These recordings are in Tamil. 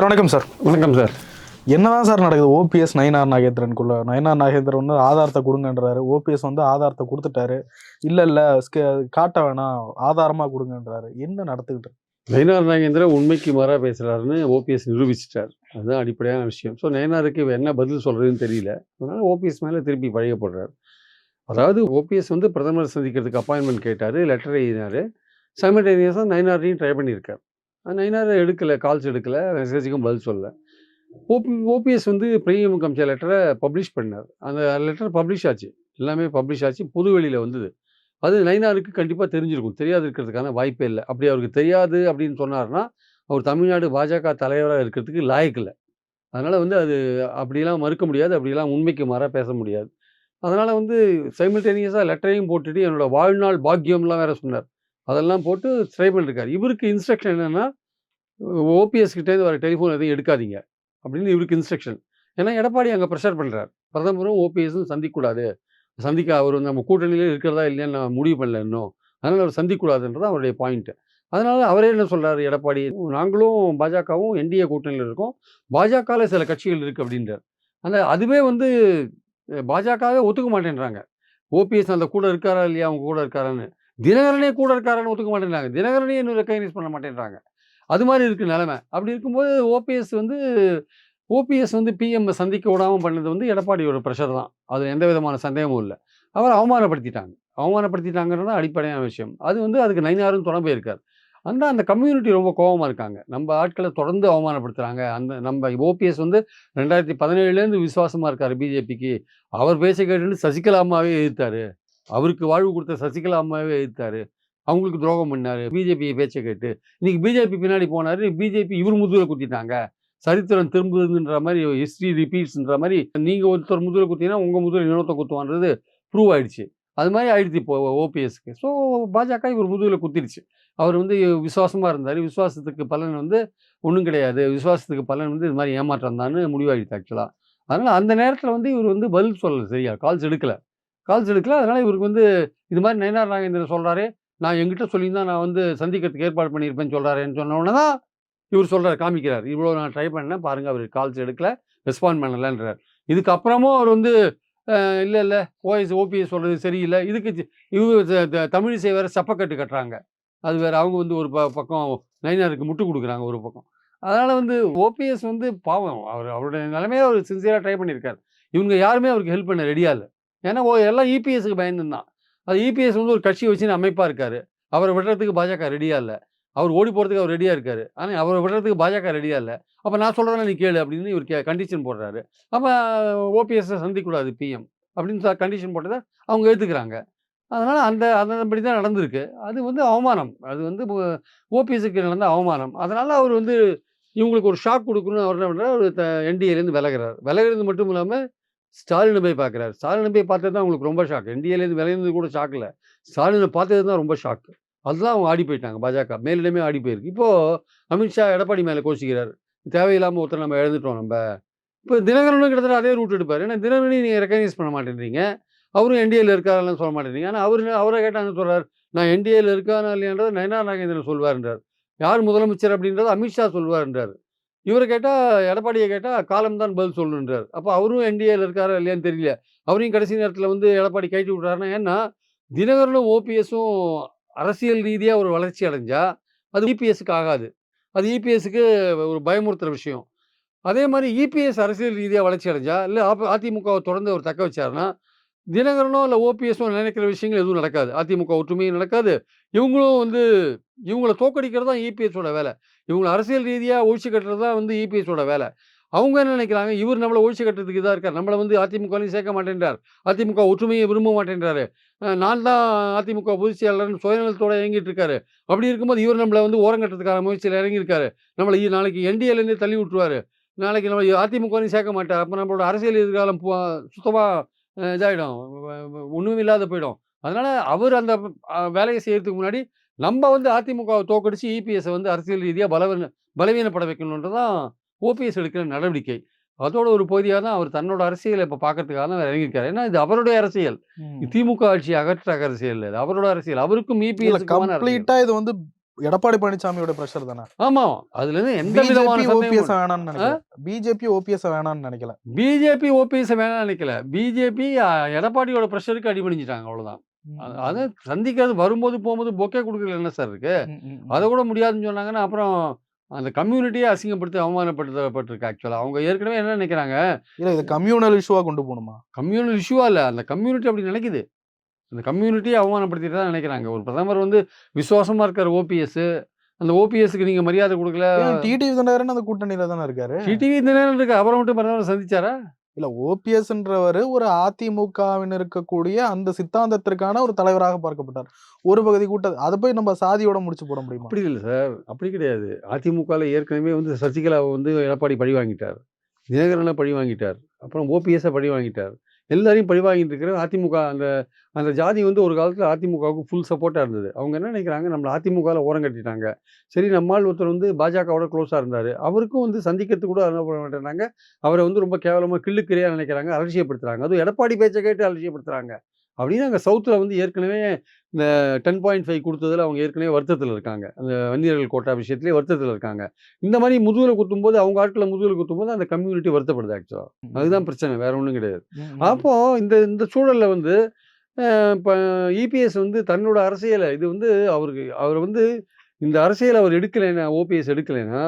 சார் வணக்கம் சார். வணக்கம் சார். என்னதான் சார் நடக்குது? ஓபிஎஸ் நயனார் நாகேந்திரனுக்குள்ள. நயனார் நாகேந்திரன் வந்து ஆதாரத்தை கொடுங்கன்றாரு. ஓபிஎஸ் வந்து ஆதாரத்தை கொடுத்துட்டாரு. இல்ல இல்ல காட்ட வேணாம். ஆதாரமா கொடுங்கன்றாரு. என்ன நடத்துக்கிட்டு நயனார் நாகேந்திரன் உண்மைக்கு மாறா பேசுறாருன்னு ஓபிஎஸ் நிரூபிச்சிட்டார். அதுதான் அடிப்படையான விஷயம். ஸோ நயனாருக்கு என்ன பதில் சொல்றதுன்னு தெரியல. அதனால ஓபிஎஸ் மேலே திருப்பி பழைய போடுறாரு அதாவது ஓபிஎஸ் வந்து பிரதமர் சந்திக்கிறதுக்கு அப்பாயின்மெண்ட் கேட்டார் லெட்டர் எழுதினார். சைமல்டேனியஸாக நயனாரையும் ட்ரை பண்ணியிருக்கார். நயனார் எடுக்கலை கால்ஸ் எடுக்கலை மெசேஜுக்கும் பதில் சொல்லலை. ஓபி ஓபிஎஸ் வந்து பிரியம் கம்சியா லெட்டரை பப்ளிஷ் பண்ணார். அந்த லெட்டர் பப்ளிஷ் ஆச்சு. எல்லாமே பப்ளிஷ் ஆச்சு. புதுவெளியில் வந்தது. அது நைனாருக்கு கண்டிப்பாக தெரிஞ்சிருக்கும். தெரியாது இருக்கிறதுக்கான வாய்ப்பே இல்லை. அப்படி அவருக்கு தெரியாது அப்படின்னு சொன்னார்னா அவர் தமிழ்நாடு பாஜக தலைவராக இருக்கிறதுக்கு லாயக்கு இல்லை. அதனால் வந்து அது அப்படிலாம் மறுக்க முடியாது. அப்படிலாம் உண்மைக்கு மாறாக பேச முடியாது. அதனால் வந்து சைமில்டேனியஸாக லெட்டரையும் போட்டுட்டு என்னோடய வாழ்நாள் பாக்கியம்லாம் வேறு சொன்னார். அதெல்லாம் போட்டு ட்ரை பண்ணிருக்காரு. இவருக்கு இன்ஸ்ட்ரக்ஷன் என்னென்னா ஓபிஎஸ் கிட்டேருந்து வர டெலிஃபோன் எதையும் எடுக்காதீங்க அப்படின்னு இவருக்கு இன்ஸ்ட்ரக்ஷன் ஏன்னா எடப்பாடி அங்கே ப்ரெஷர் பண்ணுறார் பிரதமரும் ஓபிஎஸும் சந்திக்கக்கூடாது. சந்திக்க அவர் நம்ம கூட்டணியிலே இருக்கிறதா இல்லையான்னு நான் முடிவு பண்ணல இன்னும். அதனால் அவர் சந்திக்கக்கூடாதுன்றது அவருடைய பாயிண்ட்டு அதனால் அவரே என்ன சொல்கிறார் எடப்பாடி? நாங்களும் பாஜகவும் என்டிஏ கூட்டணியில் இருக்கோம். பாஜகவில் சில கட்சிகள் இருக்குது அப்படின்றார். அந்த அதுவே வந்து பாஜகவே ஒத்துக்க மாட்டேன்றாங்க. ஓபிஎஸ் அந்த கூட இருக்காரா இல்லையா? அவங்க கூட இருக்காரான்னு. தினகரனே கூட இருக்காரான்னு ஒத்துக்க மாட்டேன்றாங்க. தினகரனே இன்னும் ரெக்கக்னைஸ் பண்ண மாட்டேன்றாங்க. அது மாதிரி இருக்குது நிலைமை. அப்படி இருக்கும்போது ஓபிஎஸ் வந்து ஓபிஎஸ் வந்து பிஎம் சந்திக்க விடாமல் பண்ணது வந்து எடப்பாடியோட ப்ரெஷர் தான். அது எந்த விதமான சந்தேகமும் இல்லை. அவரை அவமானப்படுத்திட்டாங்க. அவமானப்படுத்திட்டாங்கன்றது அடிப்படையான விஷயம். அது வந்து அதுக்கு நைனாரும் துணை போயிருக்கார் அந்த அந்த கம்யூனிட்டி ரொம்ப கோபமாக இருக்காங்க. நம்ம ஆட்களை தொடர்ந்து அவமானப்படுத்துகிறாங்க அந்த நம்ம ஓபிஎஸ் வந்து ரெண்டாயிரத்தி பதினேழுலேருந்து விசுவாசமாக இருக்கார் பிஜேபிக்கு அவர் பேச கேட்டுன்னு சசிகலா அம்மாவே எதிர்த்தாரு. அவருக்கு வாழ்வு கொடுத்த சசிகலா அம்மாவே எதிர்த்தாரு அவங்களுக்கு துரோகம் பண்ணாரு. பிஜேபி பேச்சை கேட்டு இன்னைக்கு பிஜேபி பின்னாடி போனாரு. பிஜேபி இவர் முதுகில் குத்திட்டாங்க. சரித்திரம் திரும்புதுன்ற மாதிரி ஹிஸ்ட்ரி ரிப்பீட்ஸ்ன்ற மாதிரி நீங்கள் ஒருத்தர் முதுகில் குத்திங்கன்னா உங்கள் முதுகுல இன்னொருத்த குத்துவான்றது ப்ரூவ் ஆயிடுச்சு. அது மாதிரி ஆயிடுச்சு இப்போ ஓபிஎஸ்க்கு ஸோ பாஜக இவர் முதுகில் குத்திடுச்சு அவர் வந்து விசுவாசமாக இருந்தார். விசுவாசத்துக்கு பலன் வந்து ஒன்றும் கிடையாது. விசுவாசத்துக்கு பலன் வந்து இது மாதிரி ஏமாற்றம் தான்னு முடிவாயிடுச்சு ஆக்சுவலாக அதனால் அந்த நேரத்தில் வந்து இவர் வந்து பதில் சொல்லலை சரியா. கால்ஸ் எடுக்கல. கால்ஸ் எடுக்கல அதனால் இவருக்கு வந்து இது மாதிரி நயனார் நாகேந்திரன் சொல்கிறாரு நான் எங்கிட்ட சொல்லியிருந்தா நான் வந்து சந்திக்கிறதுக்கு ஏற்பாடு பண்ணியிருப்பேன்னு சொல்கிறாருன்னு சொன்ன உடனே தான் இவர் சொல்கிறார் காமிக்கிறார். இவ்வளோ நான் ட்ரை பண்ணேன். பாருங்கள் அவர் கால்ஸ் எடுக்கல ரெஸ்பாண்ட் பண்ணலன்றார். இதுக்கப்புறமும் அவர் வந்து இல்லை இல்லை. ஓஎஸ் ஓபிஎஸ் சொல்கிறது சரியில்லை. இதுக்கு இவர் இவங்க த- தமிழிசை வேறு சப்பக்கட்டு கட்டுறாங்க. அது வேறு அவங்க வந்து ஒரு ப பக்கம் நைனாருக்கு முட்டு கொடுக்குறாங்க ஒரு பக்கம். அதனால் வந்து ஓபிஎஸ் வந்து பாவம். அவர் அவருடைய நிலைமையை அவர் சின்சியராக ட்ரை பண்ணியிருக்காரு. இவங்க யாருமே அவருக்கு ஹெல்ப் பண்ண ரெடியாக இல்லை. ஏன்னா ஓ எல்லாம் இபிஎஸ்க்கு பயந்துருந்தான் அது இபிஎஸ் வந்து ஒரு கட்சி வச்சுன்னு அமைப்பாக இருக்காரு. அவரை விடுறதுக்கு பாஜக ரெடியாக இல்லை. அவர் ஓடி போகிறதுக்கு அவர் ரெடியாக இருக்காரு. ஆனால் அவரை விடுறதுக்கு பாஜக ரெடியாக இல்லை. அப்போ நான் சொல்கிறேன்னா நீ கேளு அப்படின்னு இவர் கே கண்டிஷன் போடுறாரு. அப்போ ஓபிஎஸ்ஸை சந்திக்கக்கூடாது பிஎம் அப்படின்னு கண்டிஷன் போட்டதை அவங்க ஏற்றுக்கிறாங்க அதனால் அந்த அதன்படி தான் நடந்திருக்கு. அது வந்து அவமானம். அது வந்து ஓபிஎஸ்க்கு நடந்த அவமானம். அதனால் அவர் வந்து இவங்களுக்கு ஒரு ஷாக் கொடுக்கணும்னு அவர் என்ன பண்ணுறாரு அவர் என்டிஏலேருந்து விலகிறார். விலகிறது மட்டும் இல்லாமல் ஸ்டாலினை போய் பார்க்குறாரு. ஸ்டாலினை போய் பார்த்தது தான் அவங்களுக்கு ரொம்ப ஷாக் என்டிஏலேருந்து விளையிறது கூட ஷாக் இல்லை. ஸ்டாலினை பார்த்தது தான் ரொம்ப ஷாக் அதுதான் அவங்க ஆடி போயிட்டாங்க பாஜக. மேலிடமே ஆடி போயிருக்கு. இப்போது அமித்ஷா எடப்பாடி மேலே கோச்சிக்கிறார் தேவையில்லாமல் ஒருத்தர் நம்ம எழுந்துட்டோம் நம்ம. இப்போ தினகரனும் கிட்டத்தட்ட அதே ரூட் எடுப்பார். ஏன்னா தினகரனையும் நீங்கள் ரெக்கக்னைஸ் பண்ண மாட்டேன்றீங்க. அவரும் என்டிஏல இருக்காரெல்லாம் சொல்ல மாட்டேன்றீங்க. ஆனால் அவர் அவரை கேட்டாங்க சொல்கிறார் நான் என்டிஏல இருக்கானா இல்லையான்றது நயனா நாகேந்திரன் சொல்வார்ன்றார். யார் முதலமைச்சர் அப்படின்றது அமித்ஷா சொல்வார்ன்றார். இவரை கேட்டால் எடப்பாடியை கேட்டால் காலம் தான் பதில் சொல்லணுன்றார் அப்போ அவரும் என்டிஏல இருக்காரா இல்லையான்னு தெரியல. அவரையும் கடைசி நேரத்தில் வந்து எடப்பாடி கைட்டு விட்றாருன்னா ஏன்னா தினகரனும் ஓபிஎஸும் அரசியல் ரீதியாக ஒரு வளர்ச்சி அடைஞ்சா அது இபிஎஸ்க்கு ஆகாது. அது இபிஎஸ்க்கு ஒரு பயமுறுத்துகிற விஷயம். அதே மாதிரி இபிஎஸ் அரசியல் ரீதியாக வளர்ச்சி அடைஞ்சா இல்லை அதிமுகவை தொடர்ந்து அவர் தக்க வச்சாருன்னா தினகரனோ இல்லை ஓபிஎஸோ நினைக்கிற விஷயங்கள் எதுவும் நடக்காது. அதிமுக ஒற்றுமையும் நடக்காது. இவங்களும் வந்து இவங்கள தோக்கடிக்கிறது தான் இபிஎஸோட வேலை. இவங்களை அரசியல் ரீதியாக ஒழிச்சு கட்டுறது தான் வந்து இபிஎஸோட வேலை. அவங்க என்ன நினைக்கிறாங்க? இவர் நம்மளை ஒழிச்சு கட்டுறதுக்கு இதாக இருக்கார். நம்மளை வந்து அதிமுகலையும் சேர்க்க மாட்டேன்றார். அதிமுக ஒற்றுமையை விரும்ப மாட்டேன்றாரு. நான் தான் அதிமுக பொதுச் செயலாளர்னு சுயநலத்தோட இறங்கிட்டு இருக்காரு அப்படி இருக்கும்போது இவர் நம்மளை வந்து ஓரங்கட்டுறதுக்கான முயற்சியில் இறங்கியிருக்காரு. நம்மளை நாளைக்கு என்டிஏலேருந்தே தள்ளி விட்டுருவாரு. நாளைக்கு நம்ம அதிமுகலையும் சேர்க்க மாட்டார். அப்போ நம்மளோட அரசியல் எதிர்காலம் சுத்தமாக இதாகிடும் ஒன்றுமே இல்லாத போயிடும். அதனால் அவர் அந்த வேலையை செய்கிறதுக்கு முன்னாடி நம்ம வந்து அதிமுகவை தோக்கடிச்சு இபிஎஸ்ஸை வந்து அரசியல் ரீதியாக பலவீன பலவீனப்பட வைக்கணுன்றது தான் ஓபிஎஸ் எடுக்கிற நடவடிக்கை. அதோட ஒரு பகுதியாக தான் அவர் தன்னோட அரசியலை இப்போ பார்க்கறதுக்காக தான் இறங்கியிருக்காரு. ஏன்னா இது அவருடைய அரசியல். திமுக ஆட்சி அகற்ற அரசியல். இல்லை இது அவரோட அரசியல். அவருக்கும் இல்ல இபிஎஸ் கம்ப்ளீட்டா இது வந்து எடப்பாடி பழனிசாமியோட பிரஷர் தானே? ஆமா. அதுல இருந்து எந்த விதமான ஓபிஎஸ் வேணாம்னு நினைக்கல. பிஜேபி ஓபிஎஸ் வேணாம்னு நினைக்கல. பிஜேபி ஓபிஎஸ் வேணாம் நினைக்கல. பிஜேபி எடப்பாடியோட ப்ரெஷருக்கு அடிபணிஞ்சிட்டாங்க. அவ்வளவுதான். அது- சந்திக்கிறது வரும்போது போகும்போது பொக்கே கொடுக்கல என்ன சார் இருக்கு. அதை கூட முடியாதுன்னு சொன்னாங்கன்னா அப்புறம் அந்த கம்யூனிட்டியே அசிங்கப்படுத்தி அவமானப்படுத்தப்பட்டிருக்கு ஆக்சுவலாக அவங்க ஏற்கனவே என்ன நினைக்கிறாங்க? இல்ல இது கம்யூனல் இஷ்யூவா கொண்டு போகணுமா? கம்யூனல் இஷ்யூவா இல்லை. அந்த கம்யூனிட்டி அப்படி நினைக்குது. அந்த கம்யூனிட்டியை அவமானப்படுத்திட்டு தான் நினைக்கிறாங்க. ஒரு பிரதமர் வந்து விசுவாசமா இருக்கார் ஓபிஎஸ். அந்த ஓபிஎஸ்க்கு நீங்க மரியாதை கொடுக்கல. டிடிவி தினகரன் அந்த கூட்டணியில தானே இருக்காரு? டிடிவி இந்த நேரம் இருக்கு அப்புறம் மட்டும் பிரதமர் சந்திச்சாரா? இல்ல ஓபிஎஸ்ன்றவர் ஒரு அதிமுகவின் இருக்கக்கூடிய அந்த சித்தாந்தத்திற்கான ஒரு தலைவராக பார்க்கப்பட்டார். ஒரு பகுதி கூட்டம் அதை போய் நம்ம சாதியோட முடிச்சு போட முடியும்? அப்படி இல்லை சார் அப்படி கிடையாது. அதிமுகவில் ஏற்கனவே வந்து சசிகலாவை வந்து எடப்பாடி பழி வாங்கிட்டார். தினகரனை பழி வாங்கிட்டார். அப்புறம் ஓபிஎஸ்ஸை பழி வாங்கிட்டார். எல்லாரையும் பழிவாங்கிட்டு இருக்கிற அதிமுக அந்த அந்த ஜாதி வந்து ஒரு காலத்தில் அதிமுகவுக்கு ஃபுல் சப்போர்ட்டாக இருந்தது. அவங்க என்ன நினைக்கிறாங்க? நம்மளை அதிமுகவில் ஓரம் கட்டிட்டாங்க. சரி நம்மால் ஒருத்தர் வந்து பாஜகவோட க்ளோஸாக இருந்தார். அவருக்கும் வந்து சந்திக்கிறதுக்கு கூட அனுப்ப மாட்டேறாங்க அவரை வந்து ரொம்ப கேவலமாக கிள்ளுக்கிறையாக நினைக்கிறாங்க அலட்சியப்படுத்துகிறாங்க அதுவும் எடப்பாடி பேச்சை கேட்டு அலட்சியப்படுத்துகிறாங்க அப்படின்னு அங்கே சவுத்தில் வந்து ஏற்கனவே இந்த டென் பாயிண்ட் ஃபைவ் கொடுத்ததில் அவங்க ஏற்கனவே வருத்தத்தில் இருக்காங்க. அந்த வன்னியர்கள் கோட்டா விஷயத்திலே வருத்தத்தில் இருக்காங்க. இந்த மாதிரி முதுகில் குத்தும்போது அவங்க ஆட்களை முதுகில் குத்தும்போது அந்த கம்யூனிட்டி வருத்தப்படுது ஆக்சுவலாக அதுதான் பிரச்சனை வேற ஒன்றும் கிடையாது. ம், ம். அப்போ இந்த இந்த சூழல்ல வந்து இப்போ இபிஎஸ் வந்து தன்னோட அரசியலை இது வந்து அவருக்கு அவர் வந்து இந்த அரசியல் அவர் எடுக்கலைன்னா ஓபிஎஸ் எடுக்கலைன்னா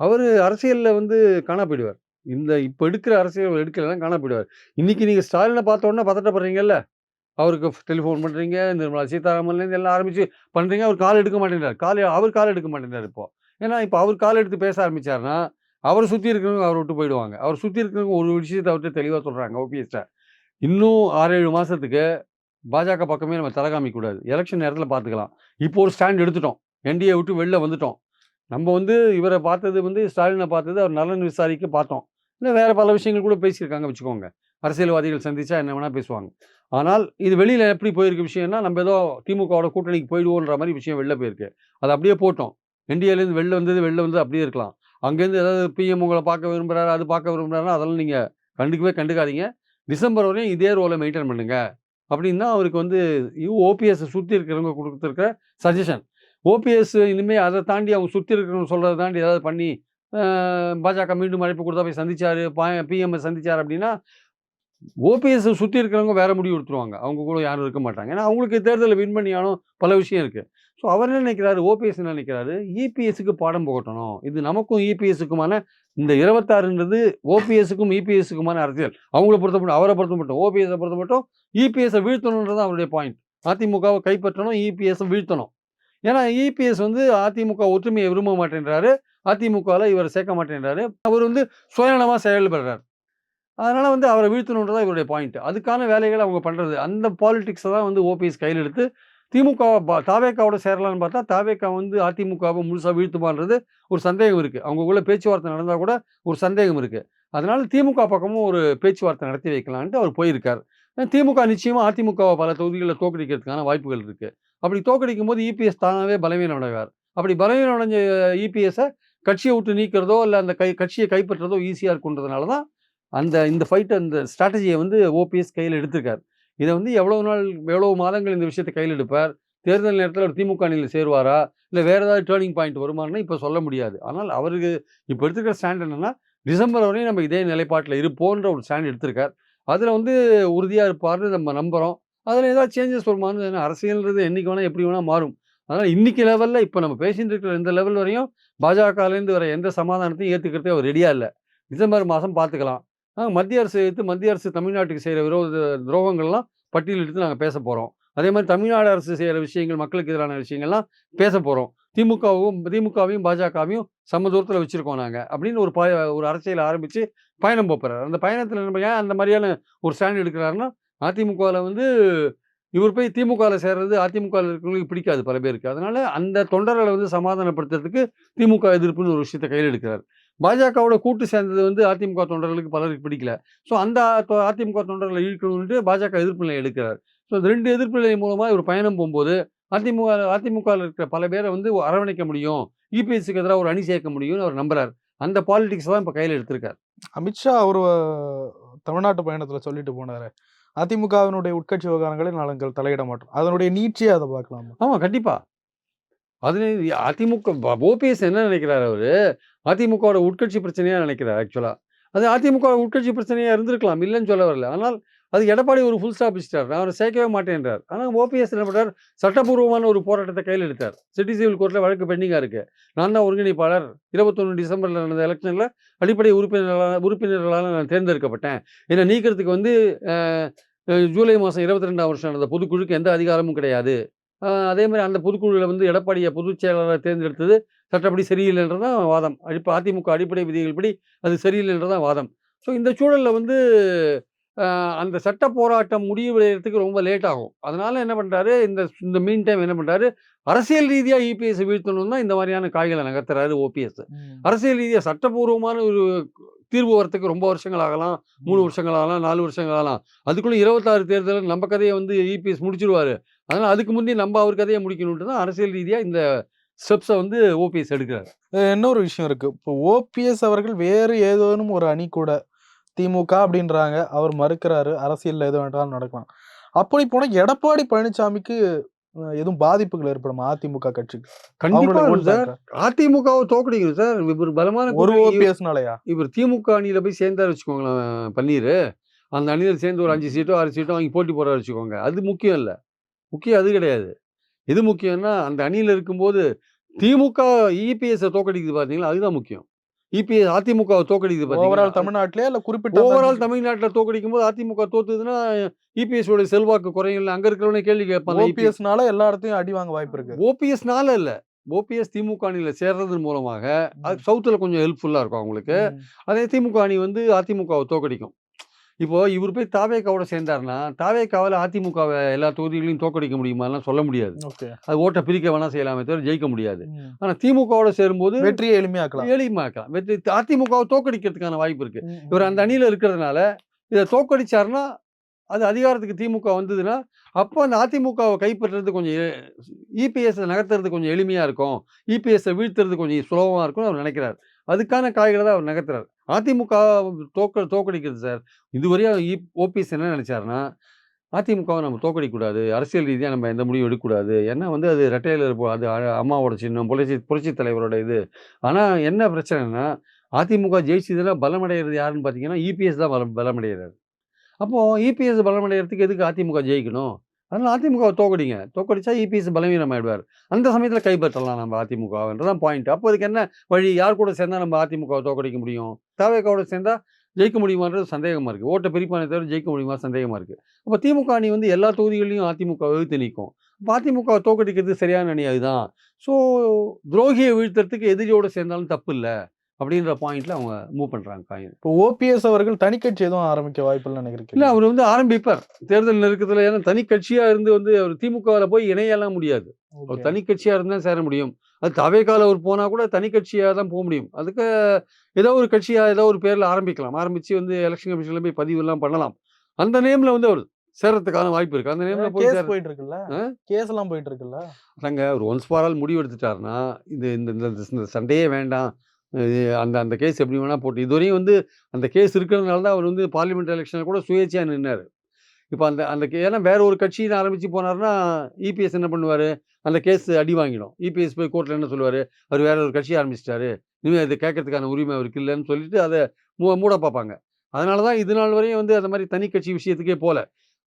அவர் அரசியலில் வந்து காணா போயிடுவார் இந்த இப்போ எடுக்கிற அரசியல் அவர் எடுக்கலைன்னா காணா போயிடுவார் இன்னைக்கு நீங்கள் ஸ்டாலினை பார்த்த உடனே பதட்டப்படுறீங்கல்ல? அவருக்கு டெலிஃபோன் பண்ணுறீங்க நிர்மலா சீதாராமன்லேருந்து எல்லாம் ஆரம்பிச்சு பண்ணுறீங்க அவர் கால் எடுக்க மாட்டேங்கிறார் கால் அவர் கால் எடுக்க மாட்டேங்கிறார் இப்போ. ஏன்னா இப்போ அவர் கால் எடுத்து பேச ஆரம்பிச்சாருன்னா அவரை சுற்றி இருக்கிறவங்க அவரை விட்டு போயிடுவாங்க. அவர் சுற்றி இருக்கிறவங்க ஒரு விஷயத்தை அவர்கிட்ட தெளிவாக சொல்கிறாங்க ஓபிஎஸ்ட்டை இன்னும் ஆறு ஏழு மாதத்துக்கு பாஜக பக்கமே நம்ம தலை காமிக்கக்கூடாது எலெக்ஷன் நேரத்தில் பார்த்துக்கலாம் இப்போ ஒரு ஸ்டாண்ட் எடுத்துட்டோம். என்டிஏ விட்டு வெளில வந்துட்டோம். நம்ம வந்து இவரை பார்த்தது வந்து ஸ்டாலினை பார்த்தது அவர் நலன் விசாரிக்க பார்த்தோம். இன்னும் வேறு பல விஷயங்கள் கூட பேசியிருக்காங்க வச்சுக்கோங்க. அரசியல்வாதிகள் சந்தித்தா என்ன வேணால் பேசுவாங்க. ஆனால் இது வெளியில் எப்படி போயிருக்க விஷயம்னா நம்ம ஏதோ திமுகவோட கூட்டணிக்கு போயிடுவோன்ற மாதிரி விஷயம் வெளில போயிருக்கு. அது அப்படியே போட்டோம். என்டிஏலேருந்து வெளில வந்தது வெளில வந்தது அப்படியே இருக்கலாம். அங்கேருந்து ஏதாவது பிஎம் உங்களை பார்க்க விரும்புகிறாரு அது பார்க்க விரும்புகிறாருன்னா அதெல்லாம் நீங்கள் கண்டுக்கவே கண்டுக்காதீங்க. டிசம்பர் வரையும் இதே ரோலை மெயின்டைன் பண்ணுங்க. அப்படின்னு தான் அவருக்கு வந்து ஓபிஎஸ்ஸை சுற்றி இருக்கிறவங்க கொடுத்துருக்க சஜஷன் ஓபிஎஸ் இனிமேல் அதை தாண்டி அவங்க சுற்றி இருக்கிறவங்க சொல்கிறத தாண்டி ஏதாவது பண்ணி பாஜக மீண்டும் அழைப்பு கொடுத்தா போய் சந்திச்சார் பிஎம்ஐ சந்திச்சார் அப்படின்னா ஓபிஎஸ் சுற்றி இருக்கிறவங்க வேற முடிவு எடுத்துருவாங்க. அவங்க கூட யாரும் இருக்க மாட்டாங்க. ஏன்னா அவங்களுக்கு தேர்தலில் வின் பண்ணியாலும் பல விஷயம் இருக்குது ஸோ அவர் என்ன நினைக்கிறாரு? ஓபிஎஸ் என்ன நினைக்கிறாரு? இபிஎஸ்க்கு பாடம் புகட்டணும். இது நமக்கும் இபிஎஸ்க்குமான இந்த இருபத்தாறுன்றது ஓபிஎஸ்க்கும் இபிஎஸ்க்குமான அரசியல். அவங்கள பொறுத்த மட்டும் அவரை பொறுத்த மட்டும் ஓபிஎஸை பொறுத்த மட்டும் இபிஎஸ்ஸை வீழ்த்தணுன்றது அவருடைய பாயிண்ட் அதிமுகவை கைப்பற்றணும் இபிஎஸ்ஸை வீழ்த்தணும். ஏன்னா இபிஎஸ் வந்து அதிமுக ஒற்றுமையை விரும்ப மாட்டேன்றாரு. அதிமுகவில் இவர் சேர்க்க மாட்டேன்றாரு. அவர் வந்து சுயநலமாக செயல்படுறார். அதனால் வந்து அவரை வீழ்த்தணுன்றதா இவருடைய பாயிண்ட் அதுக்கான வேலைகளை அவங்க பண்ணுறது அந்த பாலிடிக்ஸை தான் வந்து ஓபிஎஸ் கையில் எடுத்து திமுக தாவேக்காவோட சேரலான்னு பார்த்தா தாவேக்கா வந்து அதிமுகவை முழுசாக வீழ்த்துமான்றது ஒரு சந்தேகம் இருக்குது அவங்களுக்குள்ள பேச்சுவார்த்தை நடந்தால் கூட ஒரு சந்தேகம் இருக்குது அதனால் திமுக பக்கமும் ஒரு பேச்சுவார்த்தை நடத்தி வைக்கலான்ட்டு அவர் போயிருக்கார். திமுக நிச்சயமாக அதிமுகவை பல தொகுதிகளில் தோக்கடிக்கிறதுக்கான வாய்ப்புகள் இருக்குது அப்படி தோக்கடிக்கும் போது இபிஎஸ் தானாகவே பலவீனம் அடைவார். அப்படி பலவீனம் அடைஞ்ச இபிஎஸை கட்சியை விட்டு நீக்கிறதோ இல்லை அந்த கை கட்சியை கைப்பற்றுறதோ ஈஸியாக இருக்குன்றதுனால தான் அந்த இந்த ஃபைட்டு அந்த ஸ்ட்ராட்டஜியை வந்து ஓபிஎஸ் கையில் எடுத்திருக்கார். இதை வந்து எவ்வளோ நாள் எவ்வளோ மாதங்கள் இந்த விஷயத்தை கையில் எடுப்பார்? தேர்தல் நேரத்தில் ஒரு திமுக அணியில் சேருவாரா? இல்லை வேறு ஏதாவது டேர்னிங் பாயிண்ட் வருமானு இப்போ சொல்ல முடியாது. ஆனால் அவருக்கு இப்போ எடுத்துக்கிற ஸ்டாண்ட் என்னென்னா டிசம்பர் வரையும் நம்ம இதே நிலைப்பாட்டில் இருப்போன்ற ஒரு ஸ்டாண்ட் எடுத்திருக்கார். அதில் வந்து உறுதியாக இருப்பார்னு நம்ம நம்புகிறோம் அதில் ஏதாவது சேஞ்சஸ் வருமானு அரசியல்ன்றது என்றைக்கு வேணால் எப்படி வேணால் மாறும். அதனால் இன்றைக்கி லெவலில் இப்போ நம்ம பேசிட்டு இருக்கிற இந்த லெவல் வரையும் பாஜகலேருந்து வர எந்த சமாதானத்தையும் ஏற்றுக்கிறதே அவர் ரெடியாக இல்லை. டிசம்பர் மாதம் பார்த்துக்கலாம். மத்திய அரசு எடுத்து மத்திய அரசு தமிழ்நாட்டுக்கு செய்கிற விரோத துரோகங்கள்லாம் பட்டியலிட்டு நாங்கள் பேச போகிறோம் அதே மாதிரி தமிழ்நாடு அரசு செய்கிற விஷயங்கள் மக்களுக்கு எதிரான விஷயங்கள்லாம் பேச போகிறோம் திமுகவும் திமுகவையும் பாஜகவையும் சம தூரத்தில் வச்சுருக்கோம் நாங்கள் அப்படின்னு ஒரு ப ஒரு அரசியல் ஆரம்பித்து பயணம் போகிறார் அந்த பயணத்தில் நம்ம ஏன் அந்த மாதிரியான ஒரு ஸ்டாண்ட் எடுக்கிறாருன்னா அதிமுகவில் வந்து இவர் போய் திமுகவில் சேர்றது அதிமுகவில் இருக்கிறவங்களுக்கு பிடிக்காது பல பேருக்கு. அதனால் அந்த தொண்டர்களை வந்து சமாதானப்படுத்துறதுக்கு திமுக எதிர்ப்புன்னு ஒரு விஷயத்தை கையில் எடுக்கிறார். பாஜகவோட கூட்டு சேர்ந்தது வந்து அதிமுக தொண்டர்களுக்கு பலருக்கு பிடிக்கல. ஸோ அந்த அதிமுக தொண்டர்களை இழுக்கணும்னு பாஜக எதிர்ப்பு நிலை எடுக்கிறார். ஸோ இந்த ரெண்டு எதிர்ப்பு நிலை மூலமாக ஒரு பயணம் போகும்போது அதிமுக அதிமுகவில் இருக்கிற பல பேரை வந்து அரவணைக்க முடியும் இபிஎஸ்க்கு எதிராக ஒரு அணி சேர்க்க முடியும்னு அவர் நம்புறார். அந்த பாலிடிக்ஸ் தான் இப்போ கையில் எடுத்திருக்கார். அமித்ஷா அவர் தமிழ்நாட்டு பயணத்துல சொல்லிட்டு போனாரு. அதிமுகவினுடைய உட்கட்சி விவகாரங்களில் நாங்கள் தலையிட மாட்டோம். அதனுடைய நீட்சியை அதை பார்க்கலாம்? ஆமாம் கண்டிப்பாக அது அதிமுக ஓபிஎஸ் என்ன நினைக்கிறார் அவர்? அதிமுகவோட உட்கட்சி பிரச்சனையாக நினைக்கிறார் ஆக்சுவலாக அது அதிமுக உட்கட்சி பிரச்சனையாக இருந்திருக்கலாம் இல்லைன்னு சொல்ல வரல. ஆனால் அது எடப்பாடி ஒரு ஃபுல் ஸ்டாப் வச்சுட்டார் நான் அவரை சேர்க்கவே மாட்டேன்றார். ஆனால் ஓபிஎஸ் என்ன பண்ணுறார் சட்டப்பூர்வமான ஒரு போராட்டத்தை கையில் எடுத்தார். சிட்டி சிவில் கோர்ட்டில் வழக்கு பெண்டிங்காக இருக்குது நான் தான் ஒருங்கிணைப்பாளர். இருபத்தொன்று டிசம்பரில் நடந்த எலெக்ஷனில் அடிப்படை உறுப்பினர்களான உறுப்பினர்களால் நான் தேர்ந்தெடுக்கப்பட்டேன். என்னை நீக்கிறதுக்கு வந்து ஜூலை மாதம் இருபத்தி ரெண்டாம் வருஷம் நடந்த பொதுக்குழுக்கு எந்த அதிகாரமும் கிடையாது. அதே மாதிரி அந்த பொதுக்குழுவில் வந்து எடப்பாடியை பொதுச் செயலாளரை தேர்ந்தெடுத்தது சட்டப்படி சரியில்லைன்றதான் வாதம். இப்போ அதிமுக அடிப்படை விதிகள்படி அது சரியில்லைன்றதான் வாதம். ஸோ இந்த சூழலில் வந்து அந்த சட்ட போராட்டம் முடிவடைகிறதுக்கு ரொம்ப லேட் ஆகும். அதனால என்ன பண்ணுறாரு இந்த இந்த மீன் டைம் என்ன பண்ணுறாரு அரசியல் ரீதியாக இபிஎஸ் வீழ்த்தணும் தான் இந்த மாதிரியான காய்களை நகர்த்துறாரு ஓபிஎஸ் அரசியல் ரீதியாக சட்டபூர்வமான ஒரு தீர்வு வரத்துக்கு ரொம்ப வருஷங்கள் ஆகலாம். மூணு வருஷங்கள் ஆகலாம் நாலு வருஷங்கள் ஆகலாம். அதுக்குள்ள இருபத்தாறு தேர்தலில் நம்ம கதையை வந்து இபிஎஸ் முடிச்சிருவாரு. அதனால் அதுக்கு முந்தைய நம்ம அவர் கதையை முடிக்கணுன்ட்டு தான் அரசியல் ரீதியாக இந்த ஸ்டெப்ஸை வந்து ஓபிஎஸ் எடுக்கிறார். இன்னொரு விஷயம் இருக்கு. இப்போ ஓபிஎஸ் அவர்கள் வேறு ஏதேனும் ஒரு அணி கூட திமுக அப்படின்றாங்க. அவர் மறுக்கிறாரு. அரசியல்ல எது வேண்டாலும் நடக்கலாம். அப்படி போனா எடப்பாடி பழனிசாமிக்கு எதுவும் பாதிப்புகள் ஏற்படும்? அதிமுக கட்சிக்கு. கண்டிப்பாக சார். அதிமுகவை தோக்கடிக்கணும் சார். இவர் பலமான ஒரு. ஓபிஎஸ்னாலயா இவர் திமுக அணியில் போய் சேர்ந்தார் வச்சுக்கோங்களேன் பன்னீர். அந்த அணியில் சேர்ந்து ஒரு அஞ்சு சீட்டோ ஆறு சீட்டோ வாங்கி போட்டி போடுறாரு வச்சுக்கோங்க. அது முக்கியம் இல்லை. முக்கியம் அது கிடையாது. எது முக்கியம்னா அந்த அணியில் இருக்கும்போது திமுக இபிஎஸ் தோக்கடிக்குது பார்த்தீங்களா? அதுதான் முக்கியம். இபிஎஸ் அதிமுகவை தோக்கடிக்குது பார்த்தீங்களா? தமிழ்நாட்டிலே இல்ல குறிப்பிட்ட ஓவரால் தமிழ்நாட்டில் தோக்கடிக்கும் போது அதிமுக தோத்துதுன்னா இபிஎஸ் உடைய செல்வாக்கு குறையும் அங்க இருக்கிறவனே கேள்வி கேட்பாங்க ஓபிஎஸ்னால எல்லா இடத்தையும் அடி வாங்க வாய்ப்பு இருக்கு. ஓபிஎஸ்னால இல்ல. ஓபிஎஸ் திமுக அணியில சேர்றதன் மூலமாக அது சவுத்துல கொஞ்சம் ஹெல்ப்ஃபுல்லா இருக்கும் அவங்களுக்கு. அதே திமுக அணி வந்து அதிமுகவை தோக்கடிக்கும். இப்போ இவர் போய் தாவேக்காவோட சேர்ந்தாருன்னா தாவேக்காவில் அதிமுகவை எல்லா தொகுதிகளையும் தோக்கடிக்க முடியுமாலாம் சொல்ல முடியாது. அது ஓட்டை பிரிக்க வேணா செய்யலாமே தவிர ஜெயிக்க முடியாது. ம். ஆனா திமுகவோட சேரும்போது வெற்றியை எளிமையாக்கலாம். எளிமையாக்கலாம். வெற்றி அதிமுகவை தோக்கடிக்கிறதுக்கான வாய்ப்பு இருக்கு. ம், ம், இவர் அந்த. அணியில இருக்கிறதுனால இதை தோக்கடிச்சாருன்னா அது அதிகாரத்துக்கு திமுக வந்ததுன்னா அப்போ அந்த அதிமுகவை கைப்பற்றுறது கொஞ்சம் இபிஎஸ் நகர்த்துறது கொஞ்சம் எளிமையா இருக்கும். இபிஎஸ்ஸை வீழ்த்துறது கொஞ்சம் சுலபமா இருக்கும்னு அவர் நினைக்கிறார். அதுக்கான காய்களை தான் அவர் நகர்த்துறாரு. அதிமுக தோக்க தோக்கடிக்கிறது சார். இதுவரையும் இ ஓபிஎஸ் என்ன நினச்சாருன்னா அதிமுகவை நம்ம தோக்கடிக்கூடாது அரசியல் ரீதியாக நம்ம எந்த முடிவும் எடுக்கக்கூடாது. ஏன்னா வந்து அது ரெட்டையில் இருப்போம் அது அம்மாவோட சின்னம் புரட்சி புரட்சி தலைவரோட இது. ஆனால் என்ன பிரச்சனைனா அதிமுக ஜெயிச்சதுன்னா பலமடைகிறது யாருன்னு பார்த்தீங்கன்னா இபிஎஸ் தான் பலம் பலமடைகிறார் அப்போது இபிஎஸ் பலமடைகிறதுக்கு எதுக்கு அதிமுக ஜெயிக்கணும்? அதனால் அதிமுகவை தோக்கடிங்க. தோக்கடிச்சா இபிஎஸ் பலவீனம் ஆயிடுவார் அந்த சமயத்தில் கைப்பற்றலாம் நம்ம அதிமுகன்றதான் பாயிண்ட் அப்போ அதுக்கு என்ன வழி? யார் கூட சேர்ந்தால் நம்ம அதிமுகவை தோக்கடிக்க முடியும்? தாவேக்காவோட சேர்ந்தால் ஜெயிக்க முடியுமான்றது சந்தேகமாக இருக்குது ஓட்டை பிரிப்பானை தவிர ஜெயிக்க முடியுமா? சந்தேகமாக இருக்குது அப்போ திமுக அணி வந்து எல்லா தொகுதிகளையும் அதிமுக எழுத்து நிற்கும் அப்போ அதிமுக தோக்கடிக்கிறது சரியான அணி அதுதான். ஸோ துரோகியை வீழ்த்துறதுக்கு எதிரியோடு சேர்ந்தாலும் தப்பு இல்லை. அப்படின்ற பாயிண்ட்ல அவங்க மூவ் பண்றாங்க காயின். இப்போ ஓபிஎஸ் அவர்கள் தனி கட்சி எதுவும் ஆரம்பிக்க வாய்ப்பு இல்லைன்னு இல்ல அவர் வந்து ஆரம்பிப்பார். தேர்தல் நெருக்கத்துல ஏன்னா தனி கட்சியா இருந்து வந்து அவர் திமுகவில் போய் இணையெல்லாம் முடியாது. அவர் தனி கட்சியா இருந்தா சேர முடியும். அது தவேக்கால அவர் போனா கூட தனி தான் போக முடியும். அதுக்கு ஏதோ ஒரு கட்சியா ஏதோ ஒரு பேர்ல ஆரம்பிக்கலாம். ஆரம்பிச்சு வந்து எலெக்ஷன் கமிஷன்ல போய் பதிவு எல்லாம் பண்ணலாம். அந்த நேம்ல வந்து அவர் சேரத்துக்கான வாய்ப்பு இருக்கு. அந்த நேம்ல போய் கேஸ் போயிட்டு இருக்குல்ல? கேஸ் எல்லாம் போயிட்டு இருக்குல்ல அதாங்க ஒரு ஒன்ஸ் ஃபார் ஆல் முடிவு எடுத்துட்டாருன்னா இந்த இந்த சண்டையே வேண்டாம். அந்த அந்த கேஸ் எப்படி வேணால் போட்டு இதுவரையும் வந்து அந்த கேஸ் இருக்கிறதுனால தான் அவர் வந்து பார்லிமெண்ட் எலெக்ஷனில் கூட சுயேட்சையாக நின்னார். இப்போ அந்த அந்த கே- ஏன்னா வேற ஒரு கட்சின்னு ஆரம்பித்து போனாருன்னா இபிஎஸ் என்ன பண்ணுவார்? அந்த கேஸ் அடி வாங்கிடும். இபிஎஸ் போய் கோர்ட்டில் என்ன சொல்லுவார்? அவர் வேற ஒரு கட்சி ஆரம்பிச்சிட்டாரு. இனிமேல் இது கேட்கறதுக்கான உரிமை அவருக்கு இல்லைன்னு சொல்லிட்டு அதை மூ மூட பார்ப்பாங்க. அதனால தான் இது நாள் வரையும் வந்து அந்த மாதிரி தனி கட்சி விஷயத்துக்கே போகல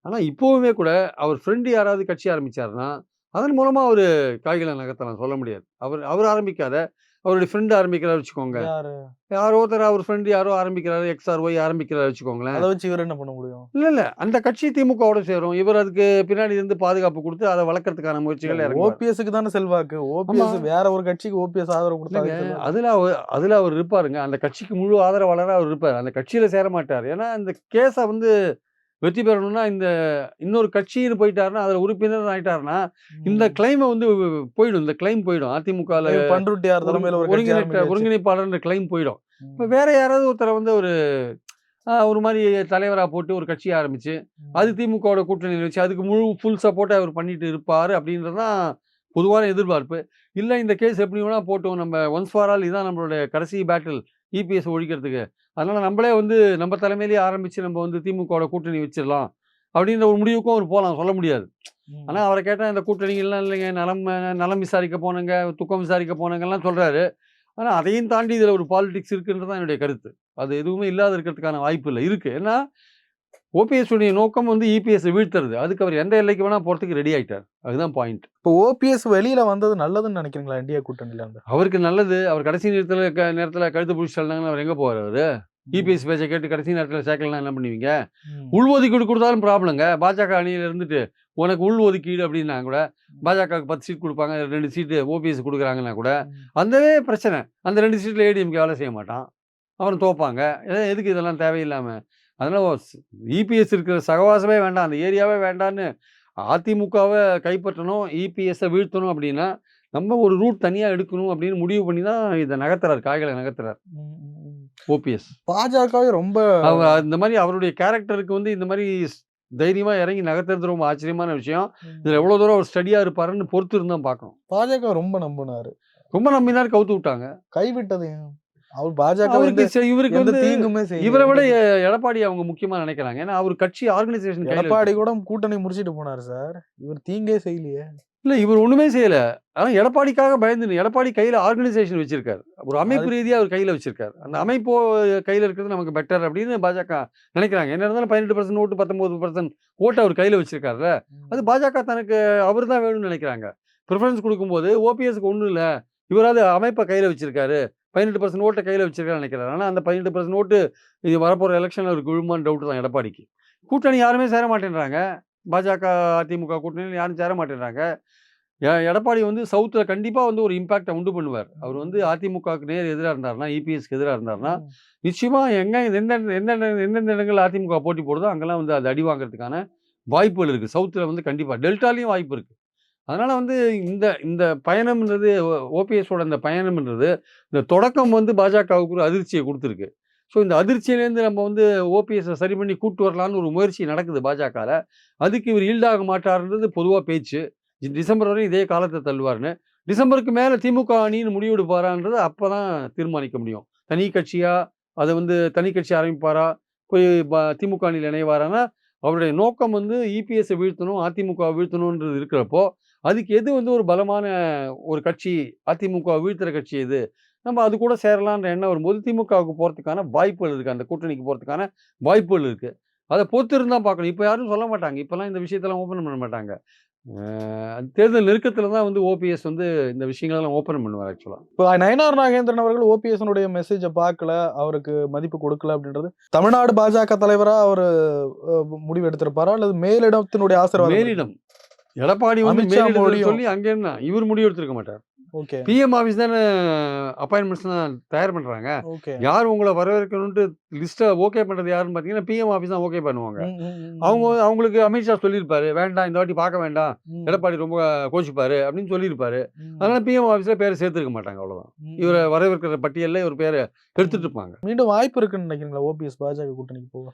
ஆனால் இப்போவுமே கூட அவர் ஃப்ரெண்டு யாராவது கட்சி ஆரம்பிச்சாருன்னா அதன் மூலமாக அவர் காய்களை நகர்த்தலாம் சொல்ல முடியாது. அவர் அவர் ஆரம்பிக்காத அவருடைய ஃப்ரெண்டு ஆரம்பிக்கிறார் வச்சுக்கோங்க. யாரு? ஒருத்தர் அவர் ஃப்ரெண்டு யாரோ ஆரம்பிக்கிறாரு எக்ஸ்ஆர் ஒய் ஆரம்பிக்கிறாரு வச்சுக்கோங்களேன். அதை வச்சு இவர் என்ன பண்ண முடியும்? இல்ல இல்ல. அந்த கட்சி திமுகவோட சேரும். இவர் அதுக்கு பின்னாடி இருந்து பாதுகாப்பு கொடுத்து அதை வளர்க்கறதுக்கான முயற்சிகள் ஓபிஎஸ்க்கு தானே செல்வாக்கு. ஓபிஎஸ். வேற ஒரு கட்சிக்கு ஓபிஎஸ் ஆதரவு கொடுத்தா இல்லைங்க, அதுக்கு செல்வாக்கு. அதுல அவர் அதுல அவர் இருப்பாருங்க. அந்த கட்சிக்கு முழு ஆதரவாளராக அவர் இருப்பார். அந்த கட்சியில சேர மாட்டார். ஏன்னா இந்த கேஸை வந்து வெற்றி பெறணும்னா இந்த இன்னொரு கட்சின்னு போயிட்டாருன்னா அதுல உறுப்பினர் ஆயிட்டாருன்னா இந்த. கிளைமை வந்து போயிடும் இந்த கிளைம் போயிடும் அதிமுக பண்ருட்டியார் தலைமையில ஒருங்கிணைட்ட ஆரம்பிச்சாச்சு. ஒருங்கிணைப்பாளர் கிளைம் போயிடும். இப்போ வேற யாராவது ஒருத்தரை வந்து ஒரு ஒரு மாதிரி தலைவரா போட்டு ஒரு கட்சி ஆரம்பிச்சு. அது திமுகவோட கூட்டணியில் வச்சு அதுக்கு முழு ஃபுல் சப்போர்ட்டை அவர் பண்ணிட்டு இருப்பாரு அப்படின்றது தான் பொதுவான எதிர்பார்ப்பு இல்லை இந்த கேஸ் எப்படி வேணா போட்டோம் நம்ம ஒன்ஸ் ஃபார் ஆல் இதான் நம்மளுடைய கடைசி பேட்டில் இபிஎஸ் ஒழிக்கிறதுக்கு அதனால நம்மளே வந்து நம்ம தலைமையிலேயே ஆரம்பிச்சு நம்ம வந்து திமுகவோட கூட்டணி வச்சிடலாம். அப்படின்ற ஒரு முடிவுக்கும் அவர் போகலாம் சொல்ல முடியாது. ம். ஆனா அவரை கேட்டா இந்த கூட்டணிகள்லாம் இல்லைங்க. நலம் நலம் விசாரிக்க போனங்க துக்கம் விசாரிக்க போனங்கலாம் சொல்றாரு. ஆனா அதையும் தாண்டி இதுல ஒரு பாலிடிக்ஸ் இருக்குன்றது தான் என்னுடைய கருத்து. அது எதுவுமே இல்லாத இருக்கிறதுக்கான வாய்ப்பு இல்லை. இருக்கு. ஏன்னா ஓபிஎஸ் உடைய நோக்கம் வந்து இபிஎஸ் வீழ்த்துறது. அதுக்கு அவர் எந்த எல்லைக்கு வேணா போறதுக்கு ரெடி ஆயிட்டார். அதுதான் பாயிண்ட் இப்போ ஓபிஎஸ் வெளியில வந்தது நல்லதுன்னு நினைக்கிறீங்களா இந்தியா கூட்டணியில இருந்து? அவருக்கு நல்லது. அவர் கடைசி நேரத்துல க- நேரத்துல கழுத்து பிடிச்சிட்டாங்கன்னா அவர் எங்க போவார் அவரு? இபிஎஸ் பேச்சை கேட்டு கடைசி நேரத்துல சேர்க்கலாம் என்ன பண்ணுவீங்க. உள்ஒதுக்கீடு கொடுத்தாலும் ப்ராப்ளங்க பாஜக அணியில இருந்துட்டு உனக்கு உள் ஒதுக்கீடு அப்படின்னா கூட பாஜகவுக்கு பத்து சீட் கொடுப்பாங்க ரெண்டு சீட்டு ஓபிஎஸ் கொடுக்குறாங்கன்னா கூட. அந்தவே பிரச்சனை. அந்த ரெண்டு சீட்டில் ஏடிஎம்கே வேலை செய்ய மாட்டான். அவன் தோப்பாங்க. எது- எதுக்கு இதெல்லாம் தேவையில்லாம? அதனால இபிஎஸ் இருக்கிற சகவாசமே வேண்டாம். அந்த ஏரியாவே வேண்டான்னு அதிமுகவை கைப்பற்றணும் இபிஎஸ்ஸை வீழ்த்தணும் அப்படின்னா நம்ம ஒரு ரூட் தனியாக எடுக்கணும் அப்படின்னு முடிவு பண்ணி தான் இதை நகர்த்துறார் காய்களை நகர்த்துறார். ஓபிஎஸ் பாஜகவே ரொம்ப அவர் இந்த மாதிரி அவருடைய கேரக்டருக்கு வந்து இந்த மாதிரி ஸ்- தைரியமா இறங்கி நகர்த்துறது ரொம்ப ஆச்சரியமான விஷயம். இதுல எவ்வளவு தூரம் அவர் ஸ்டடியா இருப்பாருன்னு பொறுத்து இருந்தா பார்க்கணும். பாஜக ரொம்ப நம்பினாரு. ரொம்ப நம்பினார் கவுத்து விட்டாங்க. கைவிட்டது? அவர் பாஜக இவருக்கு வந்து தீங்குமே. இவரை விட எடப்பாடி அவங்க முக்கியமா நினைக்கிறாங்க. ஏன்னா அவர் கட்சி ஆர்கனைசேஷன் எடப்பாடி கூட கூட்டணி முடிச்சிட்டு போனாரு சார். இவர் தீங்கே செய்யலையே. இல்ல இவர் ஒண்ணுமே செய்யல. ஆனா எடப்பாடிக்காக பயந்து எடப்பாடி கையில ஆர்கனைசேஷன் வச்சிருக்காரு. ஒரு அமைப்பு ரீதியா அவர் கையில வச்சிருக்காரு. அந்த அமைப்பு கையில இருக்கிறது நமக்கு பெட்டர் அப்படின்னு பாஜக நினைக்கிறாங்க. என்ன இருந்தாலும் பதினெட்டு பர்சன்ட் ஓட்டு பத்தொன்பது பர்சன்ட் ஓட்டு அவர் கையில வச்சிருக்காருல்ல அது பாஜக தனக்கு அவர் தான் வேணும்னு நினைக்கிறாங்க. ப்ரிஃபரன்ஸ் கொடுக்கும்போது ஓபிஎஸ்க்கு ஒன்றும் இல்லை. இவராது அமைப்பை கையில் வச்சிருக்காரு. பதினெட்டு பர்சன்ட் ஓட்டை கையில் வச்சிருக்காரு நினைக்கிறாரு ஆனால் அந்த பதினெட்டு பர்சன்ட் ஓட்டு இது வரப்போகிற எலெக்ஷனில் அவருக்கு விழுமான்னு டவுட் தான் எடப்பாடிக்கு. கூட்டணி யாருமே சேர மாட்டேன்றாங்க. பாஜக அதிமுக கூட்டணியில் யாரும் சேர மாட்டேன்றாங்க. எடப்பாடி வந்து சவுத்தில் கண்டிப்பாக வந்து ஒரு இம்பாக்டை உண்டு பண்ணுவார். அவர் வந்து அதிமுகவுக்கு நேர் எதிராக இருந்தாருன்னா இபிஎஸ்க்கு எதிராக இருந்தாருன்னா நிச்சயமா எங்க எந்தெந்த எந்தெந்த எந்தெந்த இடங்கள் அதிமுக போட்டி போடுதோ அங்கெல்லாம் வந்து அது அடி வாங்குறதுக்கான வாய்ப்புகள் இருக்குது சவுத்தில் வந்து கண்டிப்பாக டெல்டாலையும் வாய்ப்பு இருக்குது அதனால் வந்து இந்த இந்த பயணம்ன்றது ஓபிஎஸோட இந்த பயணம்ன்றது இந்த தொடக்கம் வந்து பாஜகவுக்கு ஒரு அதிர்ச்சியை கொடுத்துருக்கு. ஸோ இந்த அதிர்ச்சியிலேருந்து நம்ம வந்து ஓபிஎஸ்ஸை சரி பண்ணி கூட்டு வரலான்னு ஒரு முயற்சி நடக்குது பாஜகவில் அதுக்கு இவர் ஈல்டாக மாட்டார்ன்றது பொதுவாக பேச்சு. டிசம்பர் வரையும் இதே காலத்தை தள்ளுவார்னு டிசம்பருக்கு மேலே திமுக அணின்னு முடிவெடுப்பாரான்றது அப்போ தான் தீர்மானிக்க முடியும். தனி கட்சியாக அதை வந்து தனி கட்சி ஆரம்பிப்பாரா போய் திமுக அணியில் இணைவாரானா அவருடைய நோக்கம் வந்து இபிஎஸ்ஸை வீழ்த்தணும் அதிமுக வீழ்த்தணுன்றது இருக்கிறப்போ அதுக்கு எது வந்து ஒரு பலமான ஒரு கட்சி அதிமுக வீழ்த்துற கட்சி எது? நம்ம அது கூட சேரலான்ற எண்ணம் வரும்போது திமுகவுக்கு போகிறதுக்கான வாய்ப்புகள் இருக்குது அந்த கூட்டணிக்கு போகிறதுக்கான வாய்ப்புகள் இருக்குது அதை பொறுத்து இருந்தால் பார்க்கணும். இப்போ யாரும் சொல்ல மாட்டாங்க. இப்போல்லாம் இந்த விஷயத்தெல்லாம் ஓப்பன் பண்ண மாட்டாங்க. தேர்தல் நெருக்கத்தில் தான் வந்து ஓபிஎஸ் வந்து இந்த விஷயங்களெல்லாம் ஓப்பன் பண்ணுவார் ஆக்சுவலாக இப்போ நயனார் நாகேந்திரன் அவர்கள் ஓபிஎஸ் மெசேஜை பார்க்கல. அவருக்கு மதிப்பு கொடுக்கல அப்படின்றது தமிழ்நாடு பாஜக தலைவரா அவர் முடிவு எடுத்திருப்பாரா? அல்லது மேலிடத்தினுடைய ஆசீர்வாதம் மேலிடம். எடப்பாடி வந்து. சொல்லி அங்கே என்ன? இவர் முடிவு எடுத்திருக்க மாட்டார். ஓகே. பிஎம் ஆஃபீஸ் தானே அப்பாயின்மெண்ட்ஸ் தான் தயார் பண்ணுறாங்க யார் உங்களை வரவேற்கணும்ட்டு லிஸ்ட்டை ஓகே பண்ணுறது யாருன்னு பார்த்தீங்கன்னா பிஎம் ஆஃபீஸ் தான் ஓகே பண்ணுவாங்க. அவங்க அவங்களுக்கு அமித்ஷா சொல்லியிருப்பாரு வேண்டாம் இந்த வாட்டி பார்க்க வேண்டாம். எடப்பாடி ரொம்ப கோச்சிப்பாரு அப்படின்னு சொல்லியிருப்பாரு. அதனால பிஎம் ஆஃபீஸில் பேரை சேர்த்துருக்க மாட்டாங்க அவ்வளோதான் இவரை வரவேற்கிற பட்டியலில் இவர் பேரை எடுத்துட்டு இருப்பாங்க மீண்டும் வாய்ப்பு இருக்குன்னு நினைக்கிறீங்களா? ஓபிஎஸ் பாஜக கூட்டணிக்கு போக.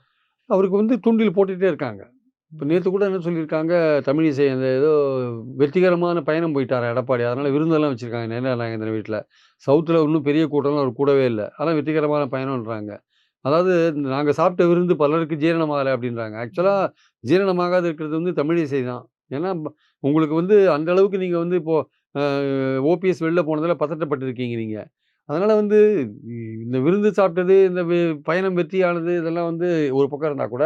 அவருக்கு வந்து தூண்டில் போட்டுகிட்டே இருக்காங்க. இப்போ நேற்று கூட என்ன சொல்லியிருக்காங்க தமிழிசை அந்த ஏதோ வெற்றிகரமான பயணம் போயிட்டார் எடப்பாடி. அதனால் விருந்தெல்லாம் வச்சுருக்காங்க நேரா நாகேந்திரன் வீட்டில் சவுத்தில் இன்னும் பெரிய கூட்டம்லாம் அவர் கூடவே இல்லை. ஆனால் வெற்றிகரமான பயணம்ன்றாங்க. அதாவது நாங்கள் சாப்பிட்ட விருந்து பலருக்கு ஜீரணமாகலை அப்படின்றாங்க. ஆக்சுவலாக ஜீரணமாகாத இருக்கிறது வந்து தமிழிசை தான். ஏன்னா உங்களுக்கு வந்து அந்த அளவுக்கு நீங்கள் வந்து இப்போது ஓபிஎஸ் வெளில போனதில் பதட்டப்பட்டிருக்கீங்க நீங்கள் அதனால் வந்து இந்த விருந்து சாப்பிட்டது இந்த பயணம் வெற்றியானது இதெல்லாம் வந்து ஒரு பக்கம் இருந்தால் கூட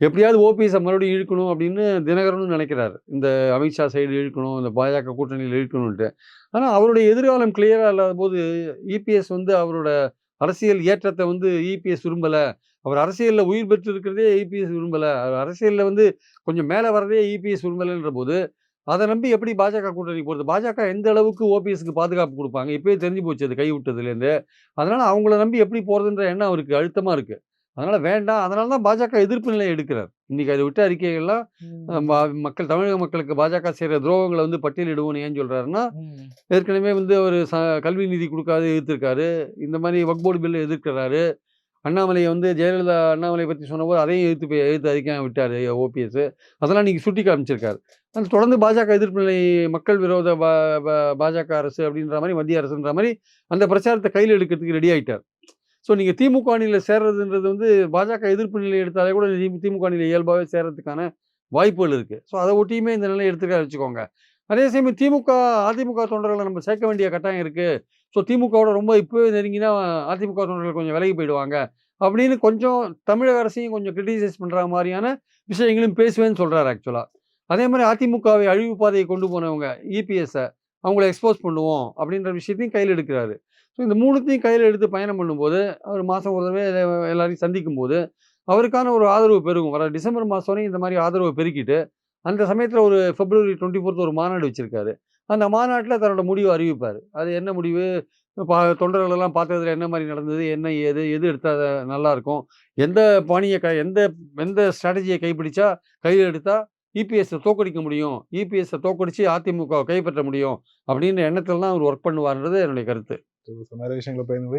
எப்படியாவது ஓபிஎஸ்ஸை மறுபடியும் இழுக்கணும் அப்படின்னு தினகரனும் நினைக்கிறார். இந்த அமித்ஷா சைடு இழுக்கணும் இந்த பாஜக கூட்டணியில் இழுக்கணும்ட்டு ஆனால் அவருடைய எதிர்காலம் கிளியராக இல்லாத போது இபிஎஸ் வந்து அவரோட அரசியல் ஏற்றத்தை வந்து இபிஎஸ் விரும்பலை. அவர் அரசியலில் உயிர் பெற்று இருக்கிறதே இபிஎஸ் விரும்பலை. அவர் அரசியலில் வந்து கொஞ்சம் மேலே வரதே இபிஎஸ் விரும்பலைன்ற போது அதை நம்பி எப்படி பாஜக கூட்டணி போகிறது பாஜக எந்த அளவுக்கு ஓபிஎஸ்க்கு பாதுகாப்பு கொடுப்பாங்க? இப்போயே தெரிஞ்சு போச்சு அது கைவிட்டதுலேருந்து அதனால் அவங்கள நம்பி எப்படி போகிறதுன்ற எண்ணம் அவருக்கு அழுத்தமாக இருக்குது அதனால் வேண்டாம். அதனால தான் பாஜக எதிர்ப்பு நிலையை எடுக்கிறார். இன்றைக்கி அதை விட்ட அறிக்கைகள்லாம் மக்கள் தமிழக மக்களுக்கு பாஜக செய்கிற துரோகங்களை வந்து பட்டியலிடுவோம்னு ஏன் சொல்கிறாருன்னா ஏற்கனவே வந்து ச கல்வி நிதி கொடுக்காது எதிர்த்திருக்காரு. இந்த மாதிரி வக்போர்டு பில்லை எதிர்க்கிறாரு. அண்ணாமலையை வந்து ஜெயலலிதா அண்ணாமலை பற்றி சொன்னபோது அதையும் எதிர்த்து போய் எதிர்த்து அறிக்கை விட்டார் ஓபிஎஸ் அதெல்லாம் நீங்கள் சுட்டி காமிச்சிருக்காரு. அது தொடர்ந்து பாஜக எதிர்ப்பு நிலை மக்கள் விரோத பாஜக அரசு அப்படின்ற மாதிரி மத்திய அரசுன்ற மாதிரி அந்த பிரச்சாரத்தை கையில் எடுக்கிறதுக்கு ரெடி ஆயிட்டார். ஸோ நீங்கள் திமுக அணியில் சேர்றதுன்றது வந்து பாஜக எதிர்ப்பு நிலை எடுத்தாலே கூட திமுக அணியில் இயல்பாகவே சேர்றதுக்கான வாய்ப்புகள் இருக்குது ஸோ அதை ஒட்டியுமே இந்த நிலையை எடுத்துக்க வச்சுக்கோங்க. அதே சமயம் திமுக அதிமுக தொண்டர்களை நம்ம சேர்க்க வேண்டிய கட்டாயம் இருக்குது ஸோ திமுகவோட ரொம்ப இப்போவே நெருங்கினா அதிமுக தொண்டர்கள் கொஞ்சம் விலகி போயிடுவாங்க. அப்படின்னு கொஞ்சம் தமிழக அரசையும் கொஞ்சம் கிரிட்டிசைஸ் பண்ணுற மாதிரியான விஷயங்களும் பேசுவேன்னு சொல்கிறாரு ஆக்சுவலாக அதே மாதிரி அதிமுகவை அழிவு பாதையை கொண்டு போனவங்க இபிஎஸ்ஸை அவங்கள எக்ஸ்போஸ் பண்ணுவோம் அப்படின்ற விஷயத்தையும் கையில் எடுக்கிறாரு. ஸோ இந்த மூணுத்தையும் கையில் எடுத்து பயணம் பண்ணும்போது அவர் மாதம் ஒரு தடவை எல்லாரையும் சந்திக்கும் போது அவருக்கான ஒரு ஆதரவு பெருகும். வர டிசம்பர் மாதம் வரையும் இந்த மாதிரி ஆதரவை பெருக்கிட்டு அந்த சமயத்தில் ஒரு பிப்ரவரி டுவெண்ட்டி ஃபோர்த் ஒரு மாநாடு வச்சுருக்காரு. அந்த மாநாட்டில் தன்னோட முடிவு அறிவிப்பார். அது என்ன முடிவு? பா தொண்டர்களெல்லாம் பார்த்ததுல என்ன மாதிரி நடந்தது? என்ன ஏது? எது எடுத்தால் நல்லாயிருக்கும்? எந்த பாணியை க எந்த எந்த ஸ்ட்ராட்டஜியை கைப்பிடிச்சா கையில் எடுத்தால் இபிஎஸ்ஸை தோக்கடிக்க முடியும்? இபிஎஸ்ஸை தோக்கடிச்சு அதிமுக கைப்பற்ற முடியும்? அப்படின்ற எண்ணத்தில் தான் அவர் ஒர்க் பண்ணுவார்ன்றது என்னுடைய கருத்து. நிறைய விஷயங்களை பயந்து